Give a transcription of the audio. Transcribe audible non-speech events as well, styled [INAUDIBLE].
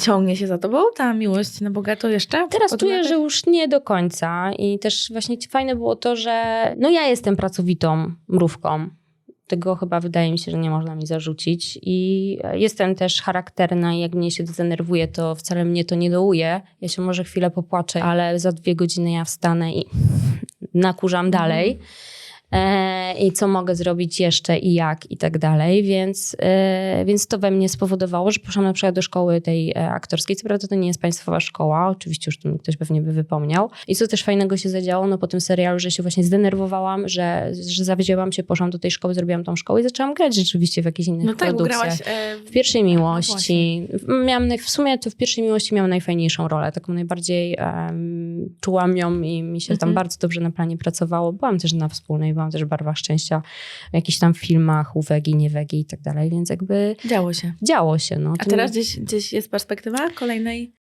Ciągnie się za tobą ta miłość na bogato jeszcze? Teraz czuję, że już nie do końca i też właśnie fajne było to, że no ja jestem pracowitą mrówką. Tego chyba wydaje mi się, że nie można mi zarzucić. I jestem też charakterna i jak mnie się zdenerwuje, to wcale mnie to nie dołuje. Ja się może chwilę popłaczę, ale za dwie godziny ja wstanę i [LAUGHS] nakurzam dalej. E, I co mogę zrobić jeszcze i jak i tak dalej, więc, e, więc to we mnie spowodowało, że poszłam na przykład do szkoły tej e, aktorskiej. Co prawda to nie jest państwowa szkoła, oczywiście już tu ktoś pewnie by wypomniał. I co też fajnego się zadziało, no po tym serialu, że się właśnie zdenerwowałam, że, że zawzięłam się, poszłam do tej szkoły, zrobiłam tą szkołę i zaczęłam grać rzeczywiście w jakichś innych No tak, produkcjach. grałaś e, W pierwszej No miłości. miałam, naj- w sumie to w pierwszej miłości miałam najfajniejszą rolę, taką najbardziej em, czułam ją i mi się tam Mhm. bardzo dobrze na planie pracowało. Byłam też na wspólnej, byłam też w Barwach Szczęścia, w jakichś tam filmach, u Wegi, nie Wegi i tak dalej, więc jakby działo się. działo się. No. A teraz gdzieś, gdzieś jest perspektywa kolejnej?